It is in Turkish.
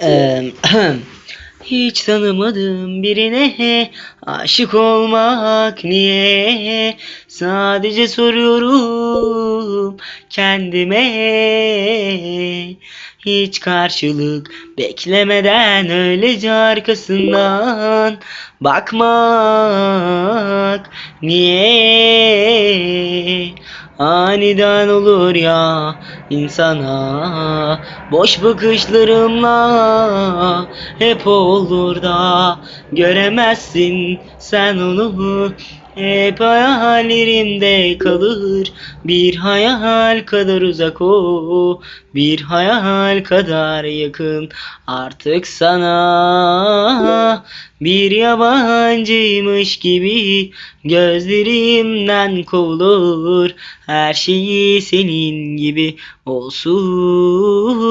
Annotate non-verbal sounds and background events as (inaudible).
(clears throat) Hiç tanımadığım birine aşık olmak niye? Sadece soruyorum kendime. Hiç karşılık beklemeden öylece arkasından bakmak niye? Aniden olur ya insana. Boş bakışlarımla hep olur da göremezsin sen onu hep hayallerimde kalır. Bir hayal kadar uzak o. Bir hayal kadar yakın. Artık sana bir yabancıymış gibi gözlerimden kovulur. Her şeyi senin gibi olsun